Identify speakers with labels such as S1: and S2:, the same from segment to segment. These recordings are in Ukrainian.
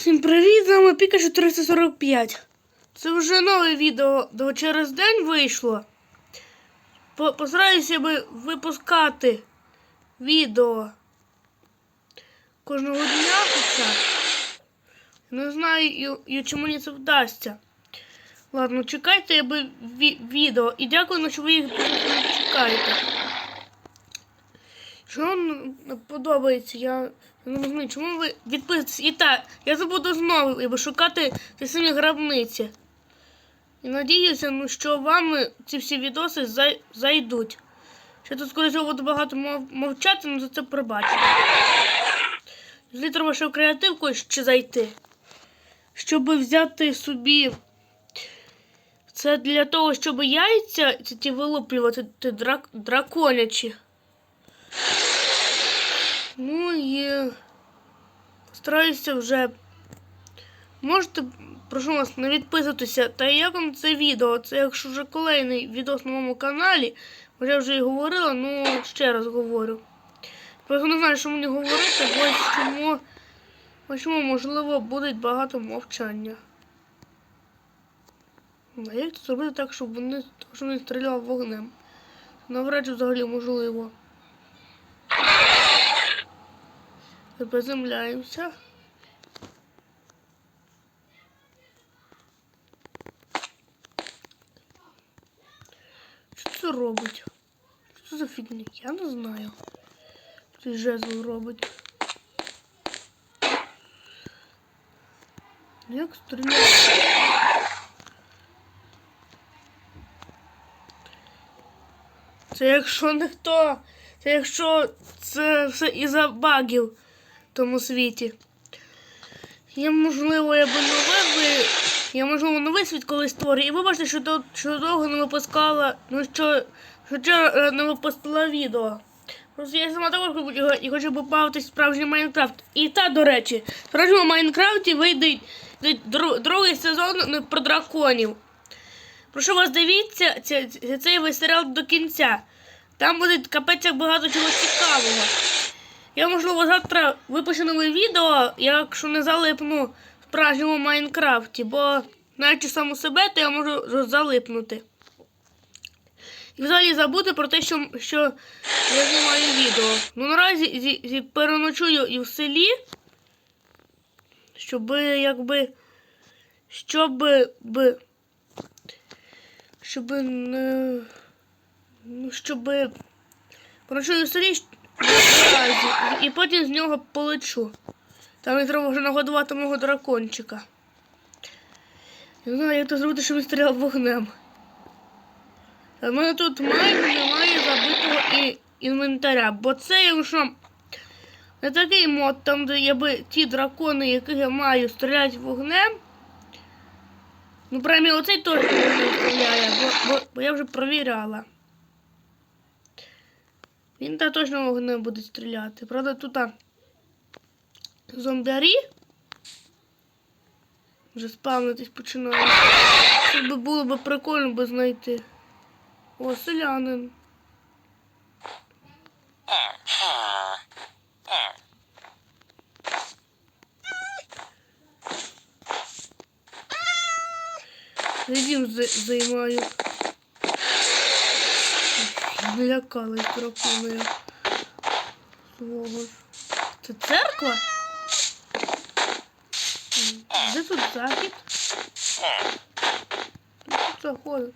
S1: Всім привіт, з вами Пікачу 345. Це вже нове відео до через день вийшло. По- Постараюся би випускати відео кожного дня хоча. Не знаю, чи мені це вдасться. Ладно, чекайте я би ві- відео. І дякую, що ви їх чекаєте. Що вам подобається, я, я не розумію, чому ви відписуєтесь? І так, я забуду знову шукати ті самі гробниці. І надіюся, ну, що вам ці всі відоси зай, зайдуть. Що тут, скоріше, буду багато мов, мовчати, ну за це пробачте. Взагалі треба ще в креативку ще зайти. Щоб взяти собі. Це для того, щоб яйця ці вилуплювати драк, драконячі. Ну і стараюся вже. Можете, прошу вас, не відписуватися. Та як вам це відео? Це якщо вже kolejний відос на моєму каналі. Вже вже і говорила, ну ще раз говорю. Просто не знаю, що мені говорити, ось чому, ось чому можливо буде багато мовчання. А як це зробити так, щоб вони, щоб вони стріляли вогнем? Навряд чи взагалі можливо. Приземляємося. Що це робить? Що за фігня? Я не знаю. Цей жезл робить. Як стріляти? Це якщо не хто. Це якщо це все із-за багів тому світі. Я, можливо, я би нове. Я, можливо, новий світ колись створю. І вибачте, що, до- що довго не випускала. Ну що, що е, не випустила відео. Просто я сама також його і хочу побавитись справжній Майнкрафт. І та, до речі, в справжньому Майнкрафті вийде другий сезон ну, про драконів. Прошу вас, дивіться цей весь серіал до кінця. Там буде капець як багато чого цікавого. Я, можливо, завтра випущу нове відео, якщо не залипну в справжньому Майнкрафті, бо знаючи саму себе, то я можу залипнути. І взагалі забути про те, що, що я знімаю відео. Ну наразі зі, зі, переночую і в селі, щоб якби. Щоб би. Щоб. Ну, щоб поночую в селі і потім з нього полечу. Там мені треба вже нагодувати мого дракончика. Не знаю, як це зробити, щоб він стріляв вогнем. У мене тут майже немає забитого і інвентаря, бо це якщо не такий мод, там, де я би ті дракони, яких я маю, стріляти вогнем. Ну, прямо оцей теж вогнем стріляє, бо, бо, бо я вже провіряла. Він та точно вогнем буде стріляти. Правда, тут а, зомбярі вже спавнитись починають. Це би було б прикольно би знайти. О, селянин. Дім займаю. Налякалась драконою. Свого ж. Це церква? Де тут захід? Тут заходить.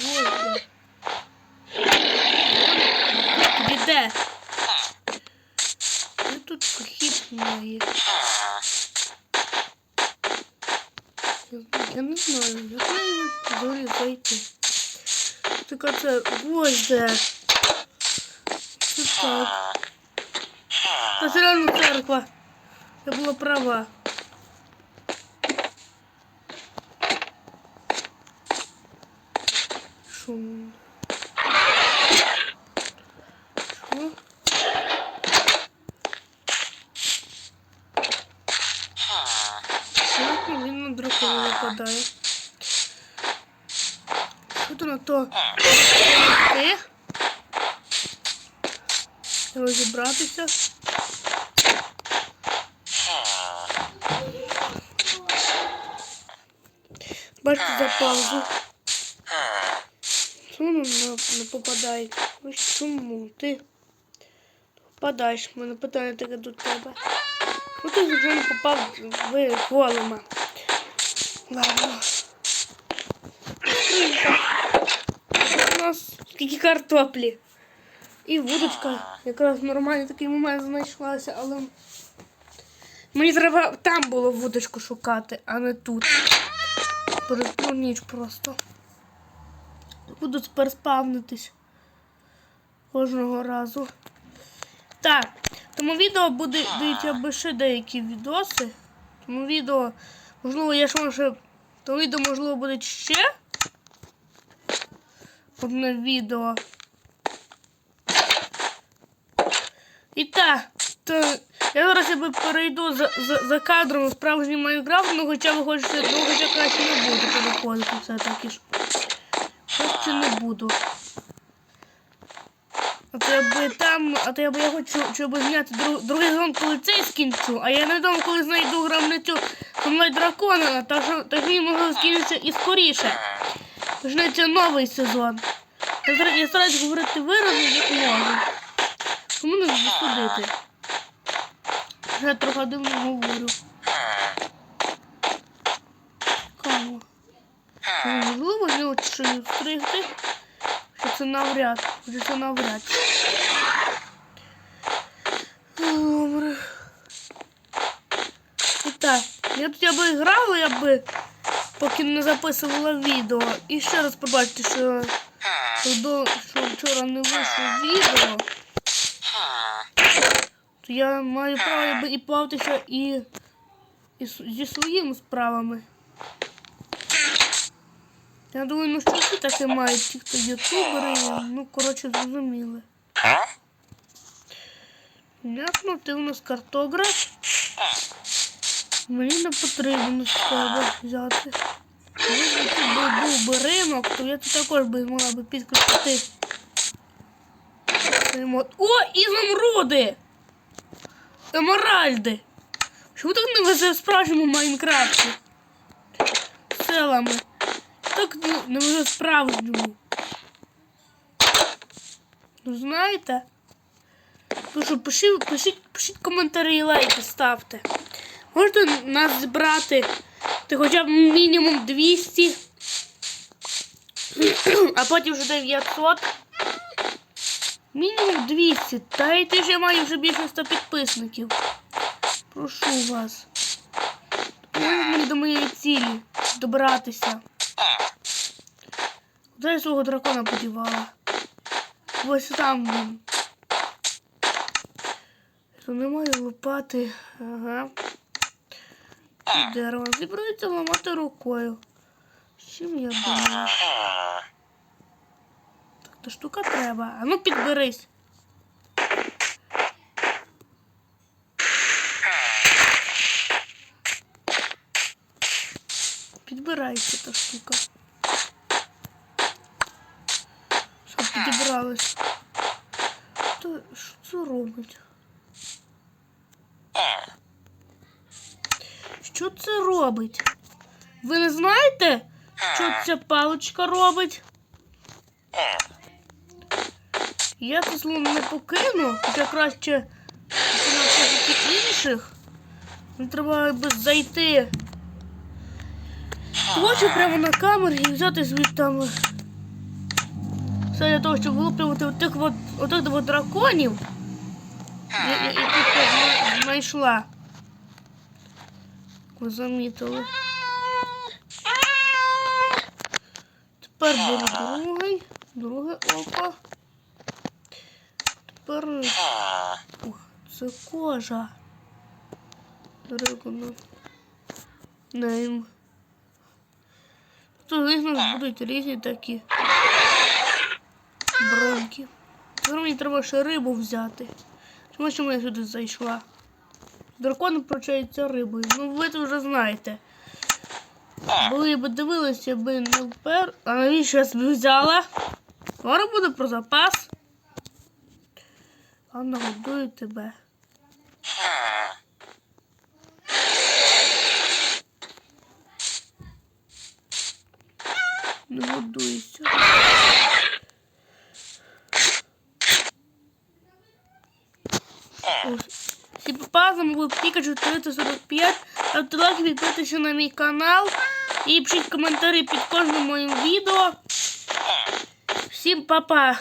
S1: Вот де. Де? Де тут вхід має? Я не знаю, як мені взагалі зайти. Така це ось де. Це так. Це реально церква. Я була права. Шум. Що? Як він на дракона нападає? Що то? Ти? Розібратися. Бачите за паузу. Чому не, попадає? Ось чому ти попадаєш? Мене питання таке до тебе. Ну ти вже не попав в голема. Ладно. Скільки картоплі. І вудочка якраз нормальний такий момент знайшлася, але мені треба там було вудочку шукати, а не тут. Перепну ніч просто. Буду тепер спавнитись кожного разу. Так, тому відео буде дають аби ще деякі відоси. Тому відео, можливо, я ж може. То відео, можливо, буде ще. Одне відео. І так, то я зараз якби перейду за, за, за кадром справжній Майнкрафт, ну хоча ви хочете, ну хоча краще не буду переходити все-таки ж. Краще не буду. А то я би там, а то я би я хочу, щоб зняти друг, другий сезон, коли цей скінчу, а я не думаю, коли знайду гробницю мною дракона, так що так він може скінчитися і скоріше. Почнеться новий сезон. Я, стар- я стараюсь говорити виразно, як можу. Кому не засудити? Я трохи дивно говорю. Кому? Можливо, не от що стригти, що це навряд, що це навряд. Добре. Так, я тут я би грала, я би поки не записувала відео. І ще раз побачите, що, що, вчора не вийшло відео, то я маю право і плаватися і, і зі своїми справами. Я думаю, ну що всі таке мають, ті, хто ютубери, ну, коротше, зрозуміли. Ясно, ти у нас картограф. Мені не потрібно з тебе взяти. Якби був, би ринок, то я тут також би могла би. Ремонт. О, ізумруди! Емеральди! Чому так не везе в справжньому Майнкрафті? Селами. Так не, не везе в справжньому. Ну знаєте? Прошу, пишіть, пишіть, пишіть коментарі і лайки ставте. Можете нас збирати ти хоча б мінімум 200, а потім вже 900. Мінімум 200. Та й ти вже маю вже більше 100 підписників. Прошу вас. Мені до моєї цілі добратися. Куди я свого дракона подівала? Ось там він. Немає лопати. Ага. І дерево. Зібрається ламати рукою. З чим я думаю? Так, та штука треба. А ну підберись. Підбирається та штука. Що підібралась? Що це робить? Що це робить? Ви не знаєте, що ця паличка робить? Я це слово не покину, хоча краще починати інших. Мені треба би зайти. Хочу прямо на камері і взяти звідти там. Все для того, щоб вилуплювати отих от, от драконів, я- я- яких я зна- знайшла. Ви замітили. Тепер беру другий, друге око. Тепер. О, це кожа. Драгону. Нейм. Тут з них будуть різні такі броньки. Тепер мені треба ще рибу взяти. Чому що я сюди зайшла? Дракон прочається рибою. Ну ви це вже знаєте. Були б дивилися, би не впер. А навіщо я собі взяла? Скоро буде про запас. А нагодую тебе. будується. Ось. З був Пікачу 345. Ставте лайки, на мій канал і пишіть коментарі під кожним моїм відео. Всім папа!